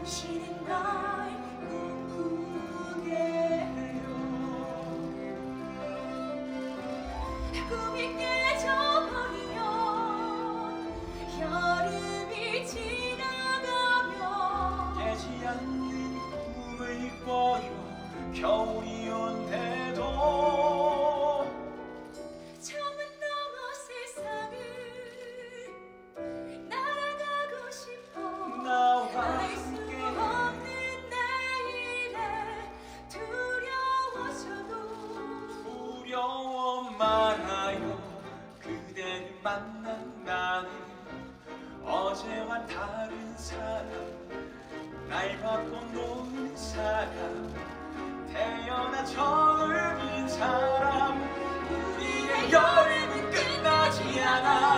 당신은 날 꿈꾸게 해요. 꿈이 깨져버리면 여름이 지나가면 깨지 않는 꿈을 꿔요. 겨울이 온대 만난 나는 어제와 다른 사람 날 벗고 노는 사람 태어나 처음인 사람 우리의 여행은 끝나지 않아.